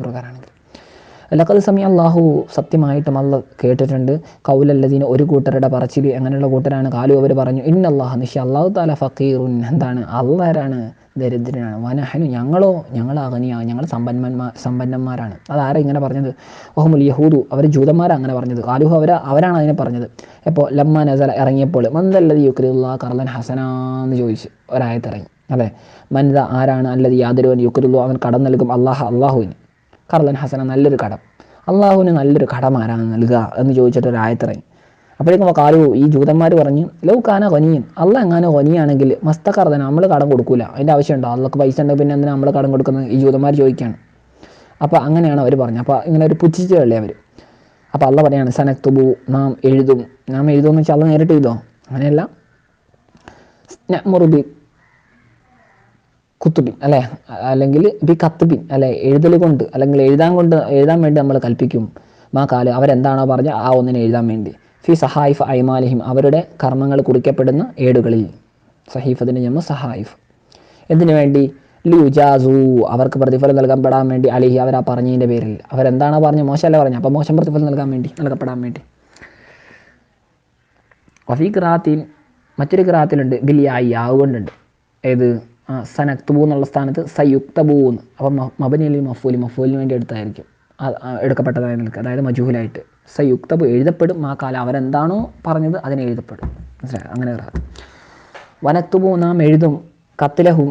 പ്രകാരമാണെങ്കിൽ ലക്കത് സമയം അള്ളാഹു സത്യമായിട്ടും അല്ല കേട്ടിട്ടുണ്ട്. കൗലല്ലദീന് ഒരു കൂട്ടരുടെ പറച്ചിൽ അങ്ങനെയുള്ള കൂട്ടരാണ്. കാലു അവർ പറഞ്ഞു ഇന്ന അള്ളാഹ് നിഷ അള്ളാഹു താല ഫക്കീറുൻ എന്താണ്? അള്ളാരാണ്? ദരിദ്രനാണ്. വനഹനു ഞങ്ങളോ ഞങ്ങൾ അഗനിയ ഞങ്ങൾ സമ്പന്നന്മാർ സമ്പന്നന്മാരാണ്. അതാരാ ഇങ്ങനെ പറഞ്ഞത്? ഓഹമുൽ യഹൂദു അവർ ജൂതന്മാരാണ് അങ്ങനെ പറഞ്ഞത്. കാലുഹു അവർ അവരാണ് അതിനെ പറഞ്ഞത്. ഇപ്പോൾ ലമ്മ നസൽ ഇറങ്ങിയപ്പോൾ മന്ദല്ലതി യുക്രിയുള്ള കർലൻ ഹസനാന്ന് ചോദിച്ചു ഒരായത്തിറങ്ങി അതെ. മനിത ആരാണ്? അല്ലത് യാതൊരുവൻ യുക്രുള്ളു അവൻ കടം നൽകും അള്ളാഹ അള്ളാഹുവിന്. കർലൻ ഹസന നല്ലൊരു കടം. അള്ളാഹുവിന് നല്ലൊരു കടം ആരാണ് നൽകുക എന്ന് ചോദിച്ചിട്ട് ഒരു ആയത്തിറങ്ങി. അപ്പോഴേക്കും കാലു ഈ ജൂതന്മാർ പറഞ്ഞു ലോ കാന കൊനിയൻ അല്ല എങ്ങാനോ കൊനിയാണെങ്കിൽ മസ്തക്കർദന നമ്മൾ കടം കൊടുക്കൂല. അതിന്റെ ആവശ്യമുണ്ടോ? അള്ളക്ക് പൈസ ഉണ്ടെങ്കിൽ പിന്നെ എന്തിനാ നമ്മൾ കടം കൊടുക്കുന്നത്? ഈ ജൂതന്മാർ ചോദിക്കുകയാണ്. അപ്പോൾ അങ്ങനെയാണ് അവർ പറഞ്ഞത്. അപ്പോൾ ഇങ്ങനെ ഒരു പുച്ഛിച്ച് കളി അവർ അപ്പോൾ അള്ള പറയാണ് സനക്തുബു നാം എഴുതും. നാം എഴുതുമെന്ന് വെച്ചാൽ അള്ള നേരിട്ട് എഴുതോ? അങ്ങനെയല്ല. മുറുബി കുത്തുബിൻ അല്ലെ? അല്ലെങ്കിൽ ബി കത്തുബിൻ അല്ലെ? എഴുതൽ കൊണ്ട് അല്ലെങ്കിൽ എഴുതാൻ കൊണ്ട് എഴുതാൻ വേണ്ടി നമ്മൾ കൽപ്പിക്കും. മാ കാൽ അവരെന്താണോ പറഞ്ഞ ആ ഒന്നിനെ എഴുതാൻ വേണ്ടി. ഫി സഹായിഫ് ഐമാലിഹിം അവരുടെ കർമ്മങ്ങൾ കുറിക്കപ്പെടുന്ന ഏടുകളിൽ. സഹീഫത്തിന് ഞമ്മ സഹായിഫ്. എന്തിനു വേണ്ടി? ലിയുജാസു അവർക്ക് പ്രതിഫലം നൽകാൻ പെടാൻ വേണ്ടി അലിഹി അവർ ആ പറഞ്ഞതിന്റെ പേരിൽ. അവരെന്താണോ പറഞ്ഞു മോശമല്ല പറഞ്ഞു അപ്പോൾ മോശം പ്രതിഫലം നൽകാൻ വേണ്ടി നൽകപ്പെടാൻ വേണ്ടി. വഫീ ഖിറാത്തിൽ മറ്റൊരു ഖിറാത്തിലുണ്ട് ബിലിയായി ആവുകൊണ്ടുണ്ട് കൊണ്ടുണ്ട്. ഏത്? സനക്തുബു എന്നുള്ള സ്ഥാനത്ത് സയുക്തബു എന്ന്. അപ്പം മബനിയിൽ മഫൂലി മഫൂലിന് വേണ്ടി എടുത്തായിരിക്കും. എടുക്കപ്പെട്ടതായി നിൽക്കുക അതായത് മജൂഹലായിട്ട്. സയുക്തബു എഴുതപ്പെടും ആ കാലം. അവരെന്താണോ പറഞ്ഞത് അതിനെ എഴുതപ്പെടും. മനസ്സിലായി? അങ്ങനെ പറയാം വനക്തുബു നാം എഴുതും കത്തിലഹും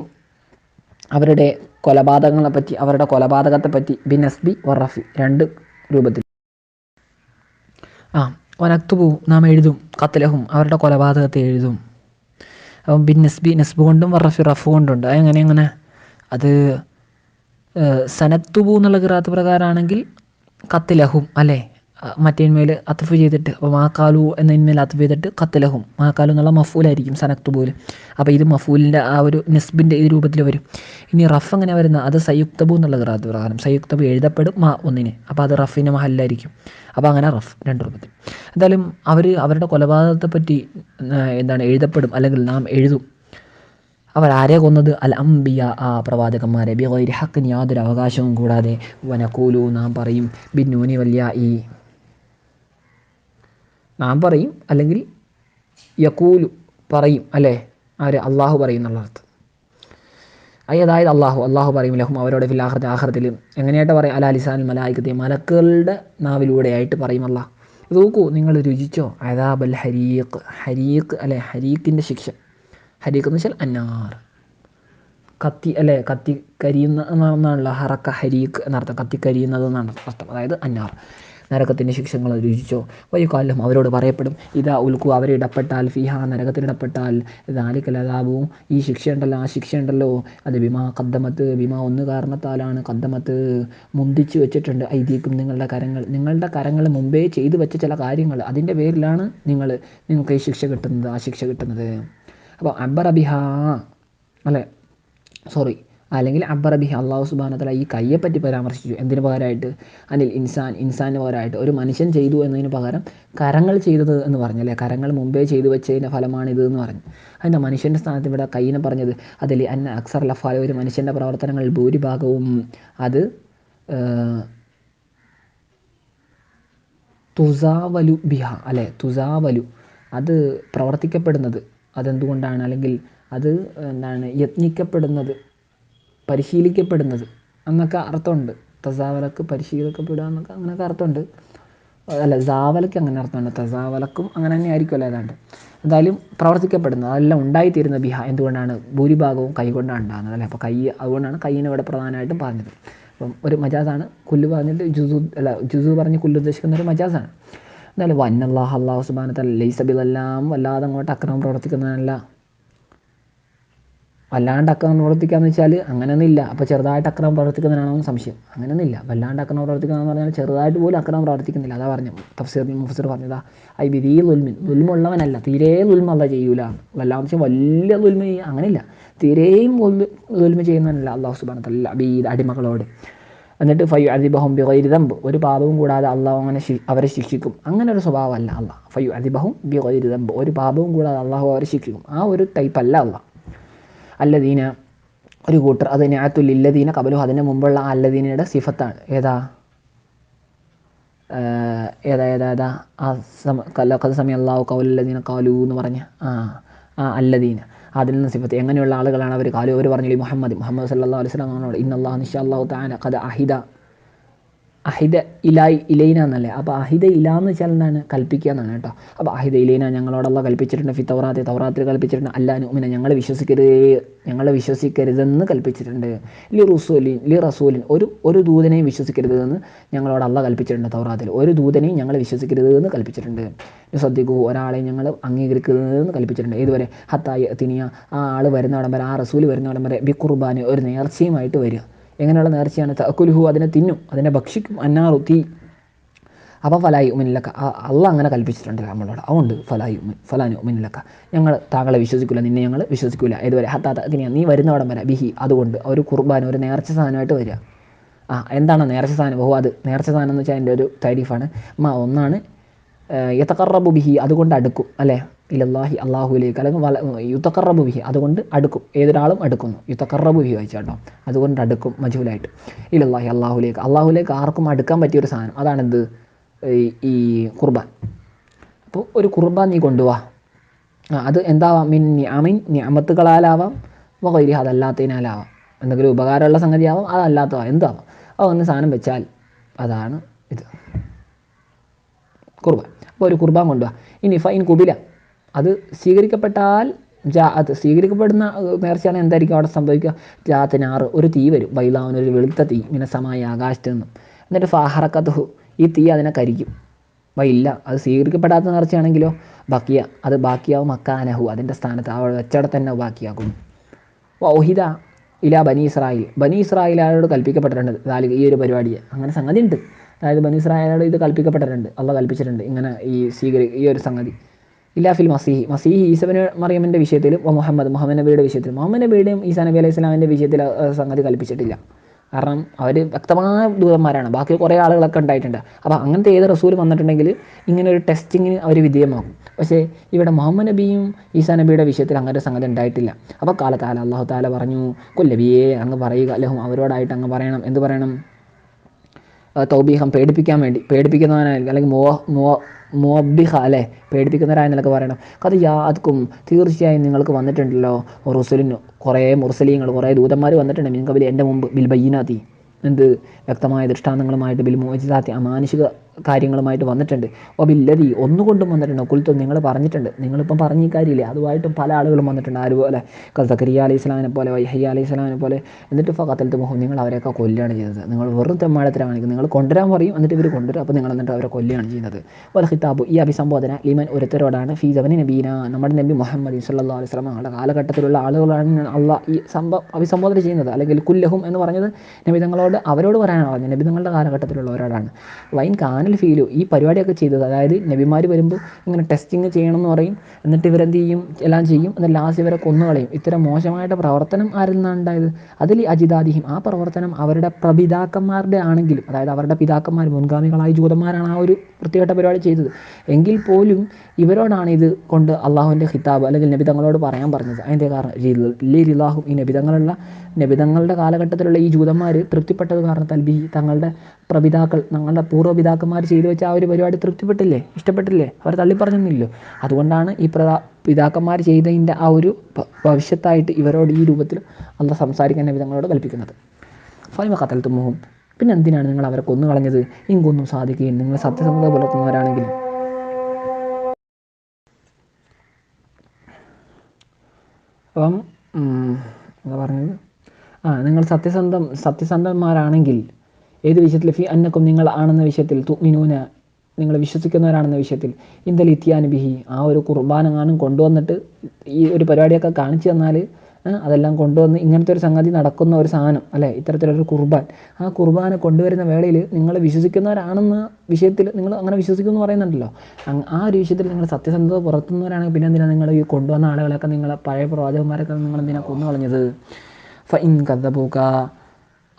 അവരുടെ കൊലപാതകങ്ങളെ പറ്റി അവരുടെ കൊലപാതകത്തെപ്പറ്റി ബിനസ്ബി വറഫി രണ്ട് രൂപത്തിൽ. ആ വനക്തുബു നാം എഴുതും കത്തിലഹും അവരുടെ കൊലപാതകത്തെ എഴുതും. ബിൻ നസ്ബി നസ്ബ് കൊണ്ടും വറഫി റഫ് കൊണ്ടുണ്ട് അതെങ്ങനെ അങ്ങനെ അത് സനത്തുബു എന്നുള്ള കിറാത്ത് പ്രകാരമാണെങ്കിൽ കത്തിലഹും അല്ലേ? മറ്റേന്മേൽ അത്തഫ് ചെയ്തിട്ട് അപ്പോൾ മാക്കാലു എന്നതിന്മേൽ അത്ഫ് ചെയ്തിട്ട് കത്തലഹും മാക്കാലു എന്നുള്ള മഫൂലായിരിക്കും പോലെ അപ്പോൾ ഇത് മഫൂലിന്റെ ആ ഒരു നെസ്ബിന്റെ ഈ രൂപത്തിൽ വരും. ഇനി റഫ് എങ്ങനെ വരുന്ന അത് സയുക്തബു എന്നുള്ള കിറാത്ത് പ്രകാരം. സയുക്തബു എഴുതപ്പെടും മാ ഒന്നിന്. അപ്പോൾ അത് റഫിന്റെ മഹല്ലായിരിക്കും. അപ്പോൾ അങ്ങനെ റഫ് രണ്ട് രൂപത്തിൽ. എന്തായാലും അവർ അവരുടെ കൊലപാതകത്തെ പറ്റി എന്താണ് എഴുതപ്പെടും അല്ലെങ്കിൽ നാം എഴുതും. അവർ ആരെ കൊന്നത്? അൽ അംബിയ ആ പ്രവാചകന്മാരെ. ബിഹക്കിന് ഹക്കിന് യാതൊരു അവകാശവും കൂടാതെ വനക്കൂലു നാം പറയും ബിന്നൂനി വല്യ ഈ നാം പറയും അല്ലെങ്കിൽ യക്കൂലു പറയും അല്ലേ? ആര്? അള്ളാഹു പറയും എന്നുള്ള അർത്ഥം. അതായത് അള്ളാഹു അള്ളാഹു പറയും ലഹും അവരോട് ഫിലാഹൃത ആഹ്റത്തിൽ എങ്ങനെയായിട്ട് പറയും? അലാ ലിസാൻ മലായിക്കത്തെ മലക്കുകളുടെ നാവിലൂടെയായിട്ട് പറയും അള്ളാഹ് നോക്കൂ നിങ്ങൾ രുചിച്ചോ? അതാബൽ ഹരീഖ്. ഹരീഖ് അല്ലെ? ഹരീഖിന്റെ ശിക്ഷ. ഹരീഖ് എന്ന് വെച്ചാൽ അന്നാർ. കത്തി അല്ലെ? കത്തി കരിയുന്ന എന്നാണല്ലോ? ഹറക്ക ഹരീഖ് എന്നർത്ഥം. കത്തി കരിയുന്നത് എന്നാണ് അർത്ഥം. അതായത് അന്നാർ. നരകത്തിന്റെ ശിക്ഷകൾ രുചിച്ചോ? വയ്യക്കാലം അവരോട് പറയപ്പെടും ഇതാ ഉൽക്കു അവരിടപ്പെട്ടാൽ ഫിഹ നരകത്തിലിടപ്പെട്ടാൽ ദാലിക്കലതാവും ഈ ശിക്ഷയുണ്ടല്ലോ ആ ശിക്ഷയുണ്ടല്ലോ. അത് ബിമാ കദ്ദമത്ത് ബിമാ ഒന്ന് കാരണത്താലാണ് കദ്ദമത്ത് മുന്തിച്ച് വെച്ചിട്ടുണ്ട് ഐതിഹ്യം നിങ്ങളുടെ കരങ്ങൾ. നിങ്ങളുടെ കരങ്ങൾ മുമ്പേ ചെയ്തു വെച്ച ചില കാര്യങ്ങൾ അതിന്റെ പേരിലാണ് നിങ്ങൾ നിങ്ങൾക്ക് ഈ ശിക്ഷ കിട്ടുന്നത് ആ ശിക്ഷ കിട്ടുന്നത്. അപ്പോൾ അബ്ബറബിഹ അല്ലേ? സോറി അല്ലെങ്കിൽ അബ്ബറബിഹ അള്ളാഹു സുബാനത്തല ഈ കയ്യെപ്പറ്റി പരാമർശിച്ചു. എന്തിനു പകരമായിട്ട് അനിൽ ഇൻസാൻ ഇൻസാന് പകരമായിട്ട് ഒരു മനുഷ്യൻ ചെയ്തു എന്നതിന് പകരം കരങ്ങൾ ചെയ്തത് എന്ന് പറഞ്ഞു അല്ലേ? കരങ്ങൾ മുമ്പേ ചെയ്തു വെച്ചതിന്റെ ഫലമാണിത് എന്ന് പറഞ്ഞു. അതിന്റെ മനുഷ്യന്റെ സ്ഥാനത്ത് ഇവിടെ കയ്യിനെ പറഞ്ഞത് അതിൽ അന്ന അക്സർ ലഫാല ഒരു മനുഷ്യന്റെ പ്രവർത്തനങ്ങൾ ഭൂരിഭാഗവും അത് തുസാവലു ബിഹ അല്ലെ? തുസാവലു. അത് പ്രവർത്തിക്കപ്പെടുന്നത് അതെന്തുകൊണ്ടാണ്? അല്ലെങ്കിൽ അത് എന്താണ്? യത്നിക്കപ്പെടുന്നത് പരിശീലിക്കപ്പെടുന്നത് എന്നൊക്കെ അർത്ഥമുണ്ട്. തസാവലക്ക് പരിശീലിക്കപ്പെടുക എന്നൊക്കെ അങ്ങനെയൊക്കെ അർത്ഥമുണ്ട്. അല്ല സാവലക്ക് അങ്ങനെ അർത്ഥമുണ്ട്. തസാവലക്കും അങ്ങനെ തന്നെ ആയിരിക്കുമല്ലോ ഏതാണ്ട്. എന്തായാലും പ്രവർത്തിക്കപ്പെടുന്നത് അതെല്ലാം ഉണ്ടായിത്തീരുന്ന ബിഹ എന്തുകൊണ്ടാണ്? ഭൂരിഭാഗവും കൈകൊണ്ടാണ് ഉണ്ടാകുന്നത് അല്ലേ? അപ്പോൾ കൈ അതുകൊണ്ടാണ് കൈയിനെ ഇവിടെ പ്രധാനമായിട്ടും പറഞ്ഞത്. അപ്പം ഒരു മജാസാണ് കുല്ല് പറഞ്ഞിട്ട് ജുസു അല്ല ജുസു പറഞ്ഞ് കുല്ല് ഉദ്ദേശിക്കുന്ന ഒരു മജാസാണ്. എന്നാലും വന്നല്ലാഹ് അള്ളാഹു സുബാനത്തല്ല ലൈസബിലെല്ലാം വല്ലാതെ അങ്ങോട്ട് അക്രമം പ്രവർത്തിക്കുന്നതല്ല. വല്ലാണ്ട് അക്രമം പ്രവർത്തിക്കുകയെന്ന് വെച്ചാൽ അങ്ങനെയൊന്നും ഇല്ല അപ്പോൾ ചെറുതായിട്ട് അക്രമം പ്രവർത്തിക്കുന്നതിനാണോ സംശയം. അങ്ങനെയൊന്നും ഇല്ല വല്ലാണ്ട് അക്രമം പ്രവർത്തിക്കുന്നതെന്ന് പറഞ്ഞാൽ ചെറുതായിട്ട് പോലും അക്രമം പ്രവർത്തിക്കുന്നില്ല. അതാ പറഞ്ഞു തഫ്സീർ മുഫസർ പറഞ്ഞതാ. ഐ വിധി ദുൽമിൻ. ദുൽമുള്ളവനല്ല. തീരെ അല്ല ചെയ്യൂല. വല്ലാന്ന് വെച്ചാൽ വലിയ ദുൽമ ചെയ്യുക അങ്ങനെയില്ല. തീരെയും ദുൽമ ചെയ്യുന്നവനല്ല അള്ളാഹു സുബാന തല്ല അബീദ് അടിമകളോട്. എന്നിട്ട് ഫയ്യു അതിബഹും ബിഗൈരിതമ്പ് ഒരു പാപവും കൂടാതെ അള്ളാഹു അങ്ങനെ അവരെ ശിക്ഷിക്കും. അങ്ങനെ ഒരു സ്വഭാവമല്ല അള്ളാഹ് ഫയ്യു അതിബഹും ബിഗൈരിതമ്പ് ഒരു പാപവും കൂടാതെ അള്ളാഹു അവരെ ശിക്ഷിക്കും. ആ ഒരു ടൈപ്പല്ല അള്ളാഹ് അല്ലദീന ഒരു കൂട്ടർ. അത് ഞാത്തുൽ ഇല്ലദീന കബലു. അതിന്റെ മുമ്പുള്ള അല്ലദീനയുടെ സിഫത്താണ്. ഏതാ? ഏതാ ഏതാ ഏതാ? ആ സമ കഥ സമയം അള്ളാഹു കൗലല്ലദീന കാലു എന്ന് പറഞ്ഞ ആ ആ അല്ലദീന. അതിൽ നിന്ന് സിഫത്ത്. എങ്ങനെയുള്ള ആളുകളാണ് അവർ കാലു അവർ പറഞ്ഞു മുഹമ്മദ്? മുഹമ്മദ് സല്ലാ അലൈഹി അള്ളാഹു നിഷ അള്ളാഹു താന കഥ അഹിദ അഹിദ ഇലായി ഇലൈന എന്നല്ലേ? അപ്പോൾ അഹിദ ഇല എന്ന് വെച്ചാൽ എന്താണ്? കൽപ്പിക്കുക എന്നാണ് കേട്ടോ. അപ്പോൾ അഹിദ ഇലൈന ഞങ്ങളോടുള്ള കൽപ്പിച്ചിട്ടുണ്ട് ഫി തൗറാത്തി. തൗറാത്തിൽ കൽപ്പിച്ചിട്ടുണ്ട് അല്ലാ നുമിന ഞങ്ങൾ വിശ്വസിക്കരുത് ഞങ്ങൾ വിശ്വസിക്കരുതെന്ന് കൽപ്പിച്ചിട്ടുണ്ട്. ലി റസൂലിൻ ലി റസൂലിൻ ഒരു ഒരു ദൂതനെയും വിശ്വസിക്കരുതെന്ന് ഞങ്ങളോട് അല്ല കൽപ്പിച്ചിട്ടുണ്ട് തൗറാത്തിൽ. ഒരു ദൂതനെയും ഞങ്ങൾ വിശ്വസിക്കരുതെന്ന് കൽപ്പിച്ചിട്ടുണ്ട്. ശ്രദ്ധിക്കൂ ഒരാളെ ഞങ്ങൾ അംഗീകരിക്കുന്നതെന്ന് കൽപ്പിച്ചിട്ടുണ്ട്. ഇതുവരെ ഹത്തായി തിനിയ ആ ആൾ വരുന്നവിടം വരെ ആ റസൂൽ വരുന്നവിടം വരെ ബി കുർബാന് ഒരു നേർച്ചയുമായിട്ട് വരിക. എങ്ങനെയുള്ള നേർച്ചയാണ്? തക്കുലുഹു അതിനെ തിന്നും അതിനെ ഭക്ഷിക്കും. അന്നാറു തീ. അപ്പോൾ ഫലായി ഉമിനിലക്ക അള്ള അങ്ങനെ കൽപ്പിച്ചിട്ടുണ്ട് നമ്മളോട്. അതുകൊണ്ട് ഫലായി ഉമിൻ ഫലാനു ഉമിനിലക്ക ഞങ്ങൾ താങ്കളെ വിശ്വസിക്കില്ല നിന്നെ ഞങ്ങൾ വിശ്വസിക്കില്ല ഇതുവരെ ഹത്താത്ത തിനിയ നീ വരുന്നവിടം വരെ. ബിഹി. അതുകൊണ്ട് ഒരു കുർബാന ഒരു നേർച്ച സാധനമായിട്ട് വരിക. ആ എന്താണ് നേർച്ച സാധനം? ഓ അത് നേർച്ച സാധനം എന്ന് വെച്ചാൽ എന്റെ ഒരു താരീഫാണ്. മാ ഒന്നാണ് യഥക്കറബു ബിഹി. അതുകൊണ്ട് അടുക്കും അല്ലേ? ഇലല്ലാഹി അള്ളാഹുലേക്ക് അല്ലെങ്കിൽ യുദ്ധക്കറബ് ബിഹി അതുകൊണ്ട് അടുക്കും. ഏതൊരാളും അടുക്കുന്നു. യുത്തക്കറബു ബിഹി വായിച്ചാട്ടോ അതുകൊണ്ട് അടുക്കും മജുലായിട്ട്. ഇല്ലാഹി അള്ളാഹുലേക്ക് അള്ളാഹുലേക്ക് ആർക്കും അടുക്കാൻ പറ്റിയ ഒരു സാധനം. അതാണെന്ത്? ഈ- കുർബാൻ. അപ്പോൾ ഒരു കുർബാൻ നീ കൊണ്ടുപോവാ അത് എന്താവാം? മിൻ നിഅമിൻ നിയമത്തുകളാലാവാം വകൈരി അതല്ലാത്തതിനാലാവാം. എന്തെങ്കിലും ഉപകാരമുള്ള സംഗതിയാവാം അതല്ലാത്തതാവാം. എന്താവാം? അതൊന്ന് സാധനം വെച്ചാൽ അതാണ് ഇത്. കുർബാൻ. അപ്പോൾ ഒരു കുർബാൻ കൊണ്ടുപോവാ ഇനി ഫൈൻ കുബില. അത് സ്വീകരിക്കപ്പെട്ടാൽ ജാ അത് സ്വീകരിക്കപ്പെടുന്ന നേർച്ചയാണ് എന്തായിരിക്കും അവിടെ സംഭവിക്കുക? ജാത്തിനാറ് ഒരു തീ വരും. വൈലാവിനൊരു വെളുത്ത തീ മിനസമായ ആകാശത്ത് നിന്നും. എന്നിട്ട് ഫാഹറക്കത്തുഹു ഈ തീ അതിനെ കരിക്കും. വയില്ല അത് സ്വീകരിക്കപ്പെടാത്ത നേർച്ചയാണെങ്കിലോ? ബാക്കിയ അത് ബാക്കിയാവും അക്കാനഹു അതിന്റെ സ്ഥാനത്ത് അവൾ വെച്ചടെ തന്നെ ബാക്കിയാക്കും വൗഹിദ ഇല ബനി ഇസ്രായേൽ. ബനി ഇസ്രായേലോട് കൽപ്പിക്കപ്പെട്ടിട്ടുണ്ട്? ദാലിക ഈ ഒരു പരിപാടിയെ. അങ്ങനെ സംഗതി ഉണ്ട് അതായത് ബനി ഇസ്രായേലോട് ഇത് കൽപ്പിക്കപ്പെട്ടിട്ടുണ്ട്. അള്ള കൽപ്പിച്ചിട്ടുണ്ട്. ഇങ്ങനെ ഈ സ്വീകരി ഈ ഒരു സംഗതി. ഇല്ലാ ഫിൽ മസീഹി മസീഹി ഈസബന് മറിയമ്മന്റെ വിഷയത്തിലും ഓ മുഹമ്മദ് മുഹമ്മദ് നബിയുടെ വിഷയത്തിലും മുഹമ്മദ് നബിയുടെയും ഈസാ നബി അലൈഹി സ്വലാമിന്റെ വിഷയത്തിൽ സംഗതി കൽപ്പിച്ചിട്ടില്ല. കാരണം അവർ വ്യക്തമായ ദൂതന്മാരാണ്. ബാക്കി കുറേ ആളുകളൊക്കെ ഉണ്ടായിട്ടുണ്ട്. അപ്പോൾ അങ്ങനത്തെ ഏത് റസൂൽ വന്നിട്ടുണ്ടെങ്കിൽ ഇങ്ങനെ ഒരു ടെസ്റ്റിങ്ങിന് അവർ വിധേയമാകും. പക്ഷേ ഇവിടെ മുഹമ്മദ് നബിയും ഈസാ നബിയുടെ വിഷയത്തിൽ അങ്ങനെ സംഗതി ഉണ്ടായിട്ടില്ല. അപ്പോൾ കാലത്താല അള്ളാഹു താല പറഞ്ഞു കൊല്ലബിയെ അങ്ങ് പറയുക. അല്ലഹും അവരോടായിട്ട് അങ്ങ് പറയണം. എന്ത് പറയണം? തൗബീഹം പേടിപ്പിക്കാൻ വേണ്ടി പേടിപ്പിക്കുന്നവനായിരിക്കും. അല്ലെങ്കിൽ മോ മോ മോബിഹ അല്ലേ? പേടിപ്പിക്കുന്നവരായെന്നൊക്കെ പറയണം. കഥ യാദ്ക്കും തീർച്ചയായും നിങ്ങൾക്ക് വന്നിട്ടുണ്ടല്ലോ. റുസുലിന് കുറേ മുർസലീങ്ങൾ കുറേ ദൂതന്മാർ വന്നിട്ടുണ്ട്. നിങ്ങൾക്ക് എന്റെ മുമ്പ് ബിൽ ബയ്യനാത്തി എന്ത് വ്യക്തമായ ദൃഷ്ടാന്തങ്ങളുമായിട്ട് ബിൽ മോചിതാത്തി അമാനുഷിക കാര്യങ്ങളുമായിട്ട് വന്നിട്ടുണ്ട്. ഓ ബില്ലതി ഒന്നുകൊണ്ടും വന്നിട്ടുണ്ട്. കുൽത്തും നിങ്ങൾ പറഞ്ഞിട്ടുണ്ട്. നിങ്ങളിപ്പം പറഞ്ഞ കാര്യമില്ലേ? അതുമായിട്ടും പല ആളുകളും വന്നിട്ടുണ്ട്. അതുപോലെ കസക്കരിയ അലൈഹി സ്വലാമിനെ പോലെ വൈഹയ്യ അലൈഹി സ്വലാമിനെ പോലെ. എന്നിട്ട് ഇപ്പോൾ കത്തലത്ത് മുഹം നിങ്ങൾ അവരെയൊക്കെ കൊല്ലുകയാണ് ചെയ്തത്. നിങ്ങൾ വെറും തെമ്മാടത്തിലാണ് കാണിക്കുന്നത്. നിങ്ങൾ കൊണ്ടുവരാൻ പറയും എന്നിട്ട് ഇവർ കൊണ്ടുവരും. അപ്പോൾ നിങ്ങൾ എന്നിട്ട് അവരെ കൊല്ലുകയാണ് ചെയ്യുന്നത്. വൽ ഖിതാബു ഈ അഭിസംബോധന ലിമൻ ഒരുത്തരോടാണ്. ഫീ ജവനി നബീന നമ്മുടെ നബി മുഹമ്മദ് സല്ലാ അലൈഹി സ്വലം ആളുടെ കാലഘട്ടത്തിലുള്ള ആളുകളാണ് അള്ള ഈ സംഭവം അഭിസംബോധന ചെയ്യുന്നത്. അല്ലെങ്കിൽ കുല്ലഹും എന്ന് പറഞ്ഞത് നബിതങ്ങളോട് അവരോട് പറയാനാണ് പറഞ്ഞത്. നബിതങ്ങളുടെ കാലഘട്ടത്തിലുള്ളവരോടാണ് വൈൻ കാനൽ ഫീലു ഈ പരിപാടിയൊക്കെ ചെയ്തത്. അതായത് നബിമാർ വരുമ്പോൾ ഇങ്ങനെ ടെസ്റ്റിങ് ചെയ്യണം എന്ന് പറയും. എന്നിട്ട് ഇവരെന്ത് ചെയ്യും? എല്ലാം ചെയ്യും. എന്നിട്ട് ലാസ്റ്റ് ഇവരെ കൊന്നു കളയും. ഇത്തരം മോശമായിട്ട് പ്രവർത്തനം ആരിൽ നിന്നാണ് ഉണ്ടായത്? അതിൽ അജിതാദിഹിം. ആ പ്രവർത്തനം അവരുടെ പ്രപിതാക്കന്മാരുടെ ആണെങ്കിലും അതായത് അവരുടെ പിതാക്കന്മാർ മുൻഗാമികളായ ജൂതന്മാരാണ് ആ ഒരു വൃത്തികെട്ട പരിപാടി ചെയ്തത്. എങ്കിൽ പോലും ഇവരോടാണ് ഇത് കൊണ്ട് അള്ളാഹുവിന്റെ ഹിതാബ് അല്ലെങ്കിൽ നബിതങ്ങളോട് പറയാൻ പറഞ്ഞത്. അതിന്റെ കാരണം ലി റിലാഹും ഈ നബിതങ്ങളുള്ള നബിതങ്ങളുടെ കാലഘട്ടത്തിലുള്ള ഈ ജൂതന്മാർ തൃപ്തിപ്പെട്ടത് കാരണത്താൽ ബി തങ്ങളുടെ പ്രപിതാക്കൾ തങ്ങളുടെ പൂർവപിതാക്കന്മാർ ചെയ്തു വെച്ച ആ ഒരു പരിപാടി തൃപ്തിപ്പെട്ടില്ലേ? ഇഷ്ടപ്പെട്ടില്ലേ? അവർ തള്ളിപ്പറഞ്ഞൊന്നുമില്ലോ അതുകൊണ്ടാണ് ഈ പ്രതാ പിതാക്കന്മാർ ചെയ്തതിന്റെ ആ ഒരു ഭവിഷ്യത്തായിട്ട് ഇവരോട് ഈ രൂപത്തിൽ അല്ല സംസാരിക്കാൻ വിധങ്ങളോട് കൽപ്പിക്കുന്നത്. ഫലിമ കത്തലത്ത് മുഹും പിന്നെ എന്തിനാണ് നിങ്ങൾ അവരെ കൊന്നു കളഞ്ഞത്? ഇങ്കൊന്നും സാധിക്കുകയും നിങ്ങൾ സത്യസന്ധത പുലർത്തുന്നവരാണെങ്കിൽ. അപ്പം എന്താ പറഞ്ഞത്? ആ നിങ്ങൾ സത്യസന്ധം സത്യസന്ധന്മാരാണെങ്കിൽ ഏത് വിഷയത്തിൽ ഫി അന്നക്കും നിങ്ങൾ ആണെന്ന വിഷയത്തിൽ തുമിനൂന നിങ്ങൾ വിശ്വസിക്കുന്നവരാണെന്ന വിഷയത്തിൽ ഇന്ദൽ ഇത്യാൻ ബിഹി ആ ഒരു കുർബാനങ്ങാനും കൊണ്ടുവന്നിട്ട് ഈ ഒരു പരിപാടിയൊക്കെ കാണിച്ചു തന്നാൽ അതെല്ലാം കൊണ്ടുവന്ന് ഇങ്ങനത്തെ ഒരു സംഗതി നടക്കുന്ന ഒരു സാധനം അല്ലേ? ഇത്തരത്തിലൊരു കുർബാൻ. ആ കുർബാന കൊണ്ടുവരുന്ന വേളയിൽ നിങ്ങൾ വിശ്വസിക്കുന്നവരാണെന്ന വിഷയത്തിൽ നിങ്ങൾ അങ്ങനെ വിശ്വസിക്കും എന്ന് പറയുന്നുണ്ടല്ലോ ആ ഒരു വിഷയത്തിൽ നിങ്ങൾ സത്യസന്ധത പുറത്തുന്നവരാണെങ്കിൽ പിന്നെ എന്തിനാണ് നിങ്ങൾ ഈ കൊണ്ടുവന്ന ആളുകളൊക്കെ നിങ്ങളെ പഴയ പ്രവാചകന്മാരൊക്കെ നിങ്ങൾ എന്തിനാണ് കൊന്നു കളഞ്ഞത് ഫ ഇൻ കഥബൂക്ക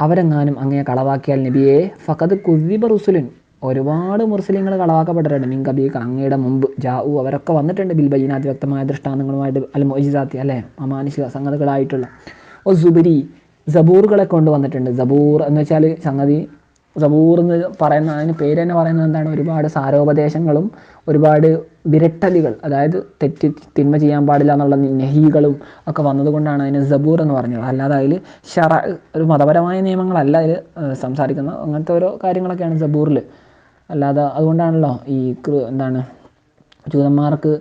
അവരെങ്ങാനും അങ്ങനെ കളവാക്കിയാൽ നബിയെ ഫഖദ് കുസിബ റുസുലിൻ. ഒരുപാട് മുസ്ലിങ്ങൾ കളവാക്കപ്പെട്ടിട്ടുണ്ട്. മിങ്ക ബീക്ക് അങ്ങയുടെ മുമ്പ് ജാവു അവരൊക്കെ വന്നിട്ടുണ്ട്. ബിൽ ബൈനാത്ത് വ്യക്തമായ ദൃഷ്ടാന്തങ്ങളുമായിട്ട് അൽ മൊയ്ജിദാത്തി അല്ലേ? അമാനുഷിക സംഗതികളായിട്ടുള്ള. ഒ സുബരി സബൂറുകളെ കൊണ്ടുവന്നിട്ടുണ്ട് സബൂർ എന്ന് വെച്ചാൽ സംഗതി സബൂർ എന്ന് പറയുന്ന അതിന് പേര് തന്നെ പറയുന്നത് എന്താണ്? ഒരുപാട് സാരോപദേശങ്ങളും ഒരുപാട് വിരട്ടലുകൾ അതായത് തെറ്റ് തിന്മ ചെയ്യാൻ പാടില്ല എന്നുള്ള നെഹികളും ഒക്കെ വന്നതുകൊണ്ടാണ് അതിന് സബൂർ എന്ന് പറഞ്ഞത്. അല്ലാതെ അതിൽ ഷറ ഒരു മതപരമായ നിയമങ്ങളല്ല അതിൽ സംസാരിക്കുന്നത്. അങ്ങനത്തെ ഓരോ കാര്യങ്ങളൊക്കെയാണ് സബൂറിൽ അല്ലാതെ അതുകൊണ്ടാണല്ലോ ഈ എന്താണ് ജൂതന്മാർക്ക്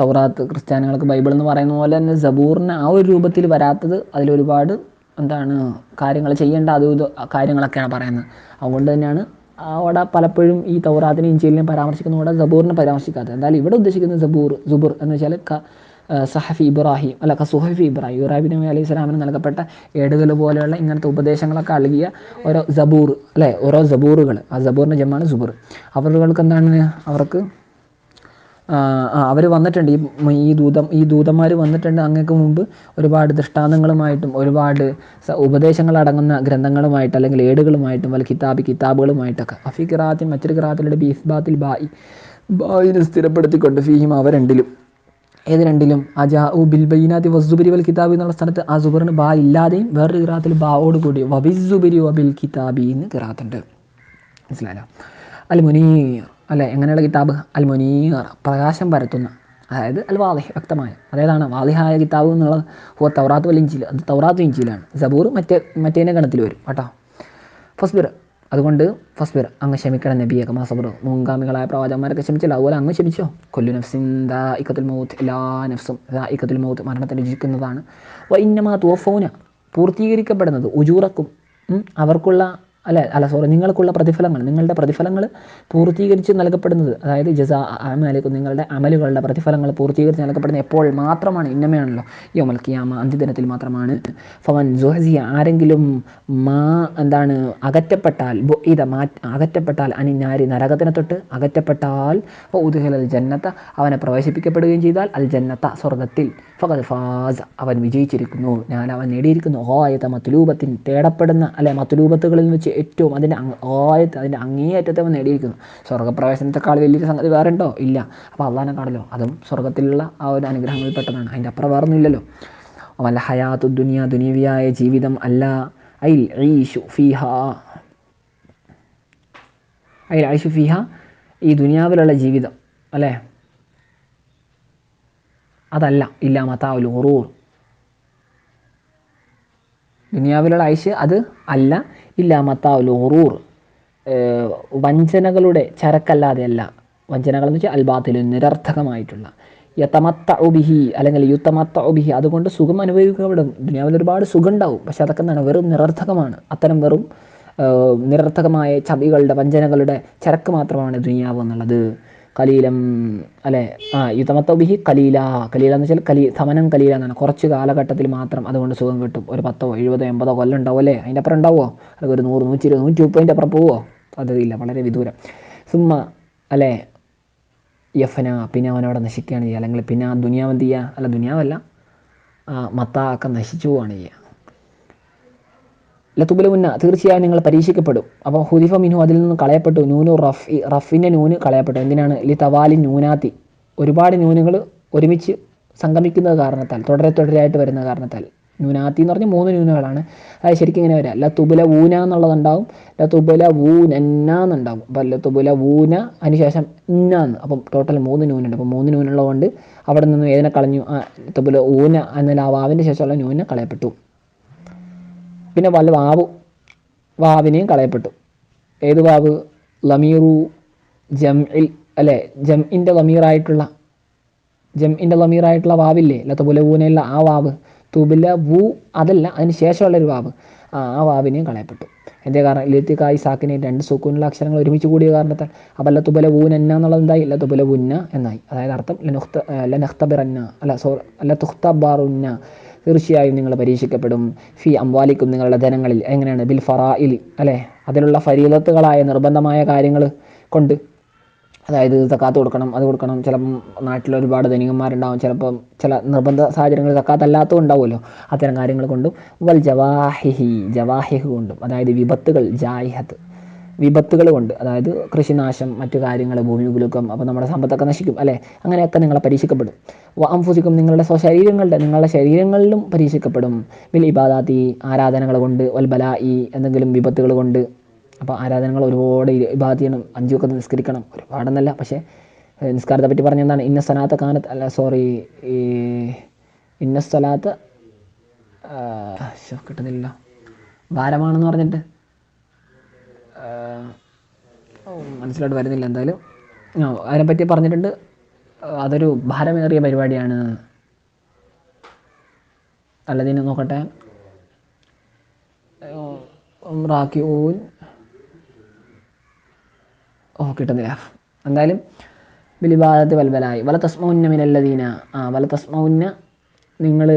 തൗറാത്ത് ക്രിസ്ത്യാനികൾക്ക് ബൈബിൾ എന്ന് പറയുന്ന പോലെ തന്നെ സബൂറിന് ആ ഒരു രൂപത്തിൽ വരാത്തത് അതിലൊരുപാട് എന്താണ് കാര്യങ്ങൾ ചെയ്യേണ്ട അത് കാര്യങ്ങളൊക്കെയാണ് പറയുന്നത്. അതുകൊണ്ട് തന്നെയാണ് അവിടെ പലപ്പോഴും ഈ തൗറാത്തിനെ ഇഞ്ചിലിനെയും പരാമർശിക്കുന്ന. അവിടെ സബൂറിനെ പരാമർശിക്കാത്തത്. എന്തായാലും ഇവിടെ ഉദ്ദേശിക്കുന്നത് സബൂർ സുബുർ എന്ന് വെച്ചാൽ സഹഫി ഇബ്രാഹിം അല്ല ക സുഹഫി ഇബ്രാഹിം. ഇബ്രാഹിം നബി അലൈഹി സ്വലാമിന് നൽകപ്പെട്ട ഏടുകൾ പോലെയുള്ള ഇങ്ങനത്തെ ഉപദേശങ്ങളൊക്കെ നൽകിയ ഓരോ സബൂർ അല്ലേ? ഓരോ സബൂറുകൾ. ആ സബൂറിന്റെ ജമ്മാണ് സുബുർ. അവർക്ക് എന്താണ് അവർക്ക് അവർ വന്നിട്ടുണ്ട്. ഈ ഈ ദൂതം ഈ ദൂതന്മാർ വന്നിട്ടുണ്ട് അങ്ങേക്ക് മുമ്പ് ഒരുപാട് ദൃഷ്ടാന്തങ്ങളുമായിട്ടും ഒരുപാട് സ- ഉപദേശങ്ങളടങ്ങുന്ന ഗ്രന്ഥങ്ങളുമായിട്ട് അല്ലെങ്കിൽ ഏടുകളുമായിട്ടും വല്ല കിതാബി കിതാബുകളുമായിട്ടൊക്കെ. അഫി ഖിറാത്തിൻ മറ്റൊരു ഖിറാത്തിലൂടെ ബീസ്ബാത്തിൽ ബായി. ബായിനെ സ്ഥിരപ്പെടുത്തിക്കൊണ്ട് ഫീഹിം അവ രണ്ടിലും ഏത് രണ്ടിലും? അജാ ഉ ബിൽ ബൈനാത്തി വസുബിരി വൽ കിതാബി എന്നുള്ള സ്ഥലത്ത് ആ സുബറിന് ബാ ഇല്ലാതെയും വേറൊരു ഖിറാത്തിൽ ബാവോട് കൂടി വബിസുബിരി വബിൽ കിതാബി എന്ന് ഖിറാത്തുണ്ട്. മനസ്സിലായോ? അൽ മുനീർ. അല്ലെ? എങ്ങനെയുള്ള കിതാബ്? അൽ മുനീർ പ്രകാശം പരത്തുന്ന. അതായത് അൽ വാലിഹ് വ്യക്തമായ. അതേതാണ്? വാലിഹായ കിതാബ് എന്നുള്ളത് ഹോ തൗറാത്ത് വൽ ഇഞ്ചിൽ അത് തൗറാത്ത് ഇഞ്ചിയിലാണ് സബൂർ മറ്റേ മറ്റേനെ ഗണത്തിൽ വരും കേട്ടോ. ഫസ്ബിർ. അതുകൊണ്ട് ഫസ്ബിർ. അങ്ങ് ക്ഷമിക്കണം നബിയൊക്കെ കമാ സബർ. മുൻഗാമികളായ പ്രവാചകന്മാരൊക്കെ ക്ഷമിച്ചില്ല. അതുപോലെ അങ്ങ് ക്ഷമിച്ചോ? കൊല്ലു നഫ്സിൻ ഇക്കത്തുൽ മൗത്ത് എല്ലാ നഫ്സും ഇക്കത്തുൽ മൗത്ത് മരണത്തെ രുചിക്കുന്നതാണ്. വ ഇന്നമാ തോഫോന പൂർത്തീകരിക്കപ്പെടുന്നത് ഉജൂറക്കും അവർക്കുള്ള അല്ല? അല്ല സോറി നിങ്ങൾക്കുള്ള പ്രതിഫലങ്ങൾ നിങ്ങളുടെ പ്രതിഫലങ്ങൾ പൂർത്തീകരിച്ച് നൽകപ്പെടുന്നത് അതായത് ജസ അമലേക്കും നിങ്ങളുടെ അമലുകളുടെ പ്രതിഫലങ്ങൾ പൂർത്തീകരിച്ച് നൽകപ്പെടുന്നത് എപ്പോൾ മാത്രമാണ് ഇന്നമയാണല്ലോ യോമൽ കിയാമ അന്ത്യദിനത്തിൽ മാത്രമാണ്. ഫവൻ ജുഹസിയ ആരെങ്കിലും മാ എന്താണ് അകറ്റപ്പെട്ടാൽ ഇത് മാ അകറ്റപ്പെട്ടാൽ അനിഞ്ഞാരി നരകത്തിനെ തൊട്ട് അകറ്റപ്പെട്ടാൽ ഉദുഹൽ ജന്നത്ത അവനെ പ്രവേശിപ്പിക്കപ്പെടുകയും ചെയ്താൽ അൽ ജന്നത്ത സ്വർഗത്തിൽ ഫഖദ് ഫാസ് അവൻ വിജയിച്ചിരിക്കുന്നു. ഞാൻ അവൻ നേടിയിരിക്കുന്നു. ഓ ആയത മത്തുലൂപത്തിൻ തേടപ്പെടുന്ന അല്ലെ മത്തുലൂപത്തുകളിൽ വെച്ച് ഏറ്റവും അതിന്റെ ആയത്ത് അതിന്റെ അങ്ങേയറ്റത്തെ അവൻ നേടിയിരിക്കുന്നു. സ്വർഗപ്രവേശനത്തെക്കാൾ വലിയൊരു സംഗതി വേറെ ഉണ്ടോ ഇല്ല. അപ്പോൾ അള്ളഹാനെ കാണല്ലോ അതും സ്വർഗത്തിലുള്ള ആ ഒരു അനുഗ്രഹങ്ങളിൽ പെട്ടതാണ്. അതിന്റെ അപ്പുറം വേറെ ഒന്നുമില്ലല്ലോ വല്ല ഹയാത്തു ദുനിയ ദുനിയവിയായ ജീവിതം അല്ല. ഐൽ ഐഷു ഫിഹ. ഐൽ ഐഷു ഫിഹ ഈ ദുനിയാവിലുള്ള ജീവിതം. അല്ലേ? അതല്ല. ഇല്ല മത്താവുൽ ഉറൂർ ദുനിയാവിലുള്ള ഐഷ് അത് അല്ല. ഇല്ല മത്താവുൽ ഉറൂർ വഞ്ചനകളുടെ ചരക്കല്ലാതെയല്ല. വഞ്ചനകൾ എന്ന് വെച്ചാൽ അൽബാത്തിൽ നിരർത്ഥകമായിട്ടുള്ള. യത്തമത്ത ഒബിഹി അല്ലെങ്കിൽ യുത്തമത്ത ഒബിഹി അതുകൊണ്ട് സുഖം അനുഭവിക്കപ്പെടും ദുനിയാവിൽ ഒരുപാട് സുഖം ഉണ്ടാവും പക്ഷെ അതൊക്കെ എന്താണ്? വെറും നിരർത്ഥകമാണ്. അത്തരം വെറും നിരർത്ഥകമായ ചതികളുടെ വഞ്ചനകളുടെ ചരക്ക് മാത്രമാണ് ദുനിയാവ് എന്നുള്ളത്. കലീലം അല്ലെ? ആ യുദ്ധമത്ത ബിഹി കലീല. കലീല എന്ന് വെച്ചാൽ കലീ സമനം കലീല എന്നാണ്. കുറച്ച് കാലഘട്ടത്തിൽ മാത്രം അതുകൊണ്ട് സുഖം കിട്ടും. ഒരു പത്തോ എഴുപതോ എൺപതോ കൊല്ലം ഉണ്ടാവും അല്ലേ? അതിന്റെ അപ്പുറം ഉണ്ടാവുമോ? അല്ലെങ്കിൽ ഒരു നൂറ് നൂറ്റി ഇരുപത് നൂറ്റി മുപ്പതിന്റെ അപ്പുറം പോവോ സാധ്യതയില്ല വളരെ വിദൂരം. സുമ്മ അല്ലേ? യഫന പിന്നെ അവനവിടെ നശിക്കുകയാണ് ചെയ്യുക. അല്ലെങ്കിൽ പിന്നെ ആ ദുനിയാവ് എന്ത് ചെയ്യുക? അല്ല ദുനിയാവല്ല. മത്ത ഒക്കെ നശിച്ചു പോവുകയാണ് ചെയ്യുക. ലത്തുബില മുന്ന തീർച്ചയായും നിങ്ങൾ പരീക്ഷിക്കപ്പെടും. അപ്പോൾ ഹുദിഫ മിനു അതിൽ നിന്ന് കളയപ്പെട്ടു. നൂനു റഫ് റഫിന്റെ നൂന് കളയപ്പെട്ടു. എന്തിനാണ്? ലി തവാലി നൂനാത്തി. ഒരുപാട് നൂനുകൾ ഒരുമിച്ച് സംഗമിക്കുന്നത് കാരണത്താൽ തുടരെ തുടരെയായിട്ട് വരുന്ന കാരണത്താൽ. നൂനാത്തി എന്ന് പറഞ്ഞാൽ മൂന്ന് നൂനുകളാണ്. അതായത് ശരിക്കും ഇങ്ങനെ വരാം. ലത്തുബുല ഊന എന്നുള്ളതുണ്ടാവും. ലത്തുബുല ഊനന്ന എന്നുണ്ടാവും. അപ്പോൾ ലത്തുബുല ഊന അതിനുശേഷം ഇന്നാന്ന് അപ്പം ടോട്ടൽ മൂന്ന് നൂനുണ്ട്. അപ്പം മൂന്ന് നൂനുള്ളതുകൊണ്ട് അവിടെ നിന്ന് ഏതിനെ കളഞ്ഞു? ലത്തുബുല ഊന എന്നാൽ ആ വാവിന്റെ ശേഷമുള്ള നൂനെ കളയപ്പെട്ടു. പിന്നെ വല്ല വാവ് വാവിനെയും കളയപ്പെട്ടു. ഏത് വാവ്? ലമീറു ജം ഇൽ അല്ലേ? ജംഇന്റെ ലമീറായിട്ടുള്ള ജം ഇന്റെ ലമീറായിട്ടുള്ള വാവില്ലേ? അല്ലാത്ത പോലെ ഊനയുള്ള ആ വാവ്. തൂബില്ല വു അതല്ല അതിന് ശേഷമുള്ളൊരു വാവ്. ആ ആ വാവിനെയും കളയപ്പെട്ടു. എന്തേ കാരണം? ലത്തിക്കായി സാക്കിനെ രണ്ട് സുക്കൂനുള്ള അക്ഷരങ്ങൾ ഒരുമിച്ച് കൂടിയ കാരണത്താൽ. അപ്പം അല്ല തുബല വൂനന്ന എന്നുള്ളത് എന്തായി? അല്ല തുബല ഉന്ന എന്നായി. അതായത് അർത്ഥം ലനുഹ്ത ലനഹ്തബിറന്ന അല്ല സോറി അല്ല തുഖ്തബാറുന്ന തീർച്ചയായും നിങ്ങൾ പരീക്ഷിക്കപ്പെടും. ഫി അംവാലിക്കും നിങ്ങളുടെ ധനങ്ങളിൽ എങ്ങനെയാണ്? ബിൽ ഫറായിൽ അല്ലേ? അതിലുള്ള ഫരീലത്തുകളായ നിർബന്ധമായ കാര്യങ്ങൾ കൊണ്ട്. അതായത് തക്കാത്ത് കൊടുക്കണം അത് കൊടുക്കണം. ചിലപ്പം നാട്ടിൽ ഒരുപാട് ധനികന്മാരുണ്ടാവും. ചിലപ്പം ചില നിർബന്ധ സാഹചര്യങ്ങളിൽ തക്കാത്തല്ലാത്തതും ഉണ്ടാവുമല്ലോ. അത്തരം കാര്യങ്ങൾ കൊണ്ടും. വൽ ജവാഹിഹി ജവാഹിഹ് കൊണ്ടും. അതായത് വിപത്തുകൾ ജായിഹത്ത് വിപത്തുകൾ കൊണ്ട് അതായത് കൃഷിനാശം മറ്റു കാര്യങ്ങൾ ഭൂമി കുലുക്കം അപ്പോൾ നമ്മുടെ സമ്പത്തൊക്കെ നശിക്കും അല്ലേ? അങ്ങനെയൊക്കെ നിങ്ങളെ പരീക്ഷിക്കപ്പെടും. അംഫുസിക്കും നിങ്ങളുടെ സ്വശരീരങ്ങളുടെ നിങ്ങളുടെ ശരീരങ്ങളിലും പരീക്ഷിക്കപ്പെടും. ബിൽ ഇബാദാത്തി ആരാധനകൾ കൊണ്ട് വൽബല ഈ എന്തെങ്കിലും വിപത്തുകൾ കൊണ്ട്. അപ്പോൾ ആരാധനകൾ ഒരുപാട് ഇബാദ് ചെയ്യണം അഞ്ചുമൊക്കെ നിസ്കരിക്കണം. ഒരുപാടെന്നല്ല പക്ഷേ നിസ്കാരത്തെ പറ്റി പറഞ്ഞെന്താണ്? ഇന്ന സ്ഥലത്ത് കാനത്ത് അല്ല സോറി ഈ ഇന്ന സ്ഥലത്ത് കിട്ടുന്നില്ല ഭാരമാണെന്ന് പറഞ്ഞിട്ട്. മനസ്സിലോട്ട് വരുന്നില്ല എന്തായാലും. അതിനെപ്പറ്റി പറഞ്ഞിട്ടുണ്ട്. അതൊരു ഭാരമേറിയ പരിപാടിയാണ്. അല്ലതിനെ നോക്കട്ടെ. റാക്കി ഓൻ ഓ കിട്ടുന്നില്ല. എന്തായാലും ബിലിബാദത്ത് വൽബലായി. വല തസ്മൗന്ന മിനല്ലദീന. ആ വല തസ്മൗന്ന നിങ്ങൾ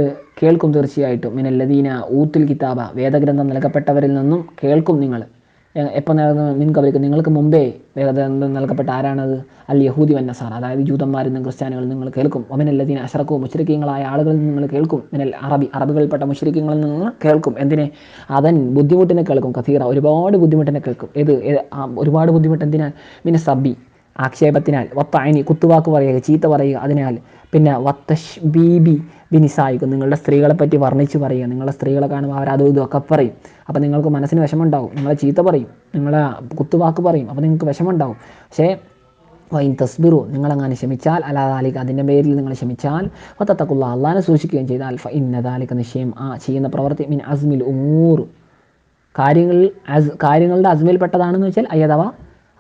കേൾക്കും തീർച്ചയായിട്ടും. മിനല്ലദീന ഊത്തുൽ കിതാബ. വേദഗ്രന്ഥം നൽകപ്പെട്ടവരിൽ നിന്നും കേൾക്കും നിങ്ങൾ. എപ്പോൾ മിൻ കബലിക്ക് നിങ്ങൾക്ക് മുമ്പേ വേദഗ്രന്ഥം നൽകപ്പെട്ട ആരാണത്? അൽ യഹൂദി വന്നസാർ അതായത് ജൂതന്മാരിൽ നിന്നും ക്രിസ്ത്യാനികളിൽ നിങ്ങൾ കേൾക്കും. ഒമിനല്ലദീന അശറക്കവും മുശ്രിക്കങ്ങളായ ആളുകളിൽ നിന്ന് നിങ്ങൾ കേൾക്കും. മിനൽ അറബി അറബികൾപ്പെട്ട മുശ്രിക്കങ്ങളിൽ നിന്ന് കേൾക്കും. എന്തിനെ? അവൻ ബുദ്ധിമുട്ടിനെ കേൾക്കും. കഥീറ ഒരുപാട് ബുദ്ധിമുട്ടിനെ കേൾക്കും. ഏത് ഒരുപാട് ബുദ്ധിമുട്ട് എന്തിനാൽ? മിന സബി ആക്ഷേപത്തിനാൽ വത്തഅനി കുത്തുവാക്ക് പറയുക ചീത്ത പറയുക അതിനാൽ പിന്നെ വത്തഷ് ബീബി ബിനിസായിക്കും നിങ്ങളുടെ സ്ത്രീകളെ പറ്റി വർണിച്ച് പറയുക. നിങ്ങളുടെ സ്ത്രീകളെ കാണുമ്പോൾ അവർ അതും ഇതും ഒക്കെ പറയും. അപ്പോൾ നിങ്ങൾക്ക് മനസ്സിന് വിഷമമുണ്ടാവും. നിങ്ങളെ ചീത്ത പറയും. നിങ്ങളെ കുത്തുവാക്ക് പറയും. അപ്പോൾ നിങ്ങൾക്ക് വിഷമമുണ്ടാവും. പക്ഷേ വൈൻ തസ്ബിറു നിങ്ങളങ്ങനെ ക്ഷമിച്ചാൽ അലാദാലിക്ക് അതിന്റെ പേരിൽ നിങ്ങൾ ക്ഷമിച്ചാൽ വത്തത്തക്കുള്ള അള്ളാനെ സൂക്ഷിക്കുകയും ചെയ്താൽ ഫ ഇന്നദാലിക്ക് നിശ്ചയം ആ ചെയ്യുന്ന പ്രവൃത്തി മിൻ അസ്മിൽ ഉമൂർ. കാര്യങ്ങളിൽ അസ് കാര്യങ്ങളുടെ അസ്മിൽപ്പെട്ടതാണെന്ന് വെച്ചാൽ അയ്യതവ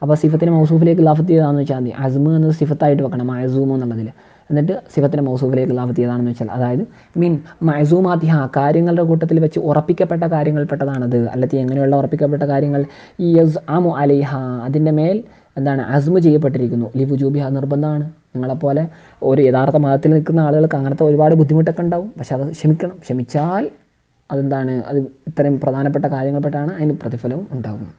അപ്പോൾ സിഫത്തിന് മൗസൂഫിലേക്ക് ലാഫത്ത് ചെയ്തതാണെന്ന് വെച്ചാൽ മതി. അസ്മ എന്നത് സിഫത്തായിട്ട് വെക്കണം മയസൂമോ എന്നുള്ളതിൽ എന്നിട്ട് സിഫത്തിന് മൗസൂഫിലേക്ക് ലാഫത്ത് ചെയ്താണെന്ന് വെച്ചാൽ അതായത് മീൻ മഴസൂമാതിഹ കാര്യങ്ങളുടെ കൂട്ടത്തിൽ വെച്ച് ഉറപ്പിക്കപ്പെട്ട കാര്യങ്ങൾപ്പെട്ടതാണത്. അല്ലെങ്കിൽ എങ്ങനെയുള്ള ഉറപ്പിക്കപ്പെട്ട കാര്യങ്ങൾ? ഈ യസ് ആമു അലിഹ അതിന്റെ മേൽ എന്താണ് അസ്മു ചെയ്യപ്പെട്ടിരിക്കുന്നു. ലിബു ജൂബിഹ നിർബന്ധമാണ്. നിങ്ങളെപ്പോലെ ഒരു യഥാർത്ഥ മതത്തിൽ നിൽക്കുന്ന ആളുകൾക്ക് അങ്ങനത്തെ ഒരുപാട് ബുദ്ധിമുട്ടൊക്കെ ഉണ്ടാവും. പക്ഷെ അത് ക്ഷമിക്കണം. ക്ഷമിച്ചാൽ അതെന്താണ്? അത് ഇത്രയും പ്രധാനപ്പെട്ട കാര്യങ്ങൾപ്പെട്ടാണ് അതിന് പ്രതിഫലവും ഉണ്ടാകും